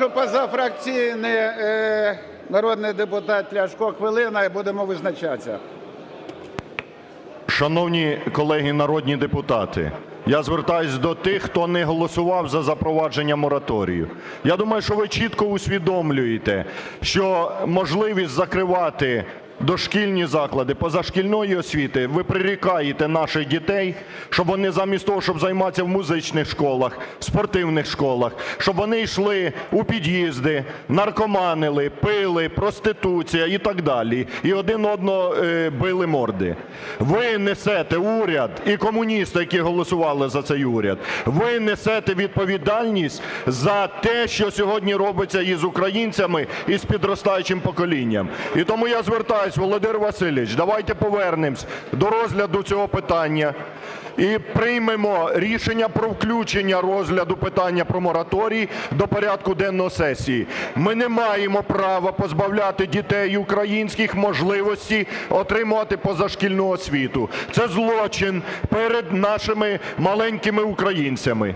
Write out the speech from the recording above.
Прошу позафракційний е, народний депутат Ляшко, хвилина, і будемо визначатися. Шановні колеги народні депутати, я звертаюсь до тих, хто не голосував за запровадження мораторію. Я думаю, що ви чітко усвідомлюєте, що можливість закривати дошкільні заклади позашкільної освіти, ви прирікаєте наших дітей, щоб вони замість того, щоб займатися в музичних школах, спортивних школах, щоб вони йшли у під'їзди, наркоманили, пили, проституція і так далі, і один одного е, били морди. Ви несете уряд і комуністи, які голосували за цей уряд, ви несете відповідальність за те, що сьогодні робиться із українцями і з підростаючим поколінням. І тому я звертаюсь, Володимир Васильович, давайте повернемось до розгляду цього питання і приймемо рішення про включення розгляду питання про мораторій до порядку денного сесії. Ми не маємо права позбавляти дітей українських можливості отримувати позашкільну освіту. Це злочин перед нашими маленькими українцями.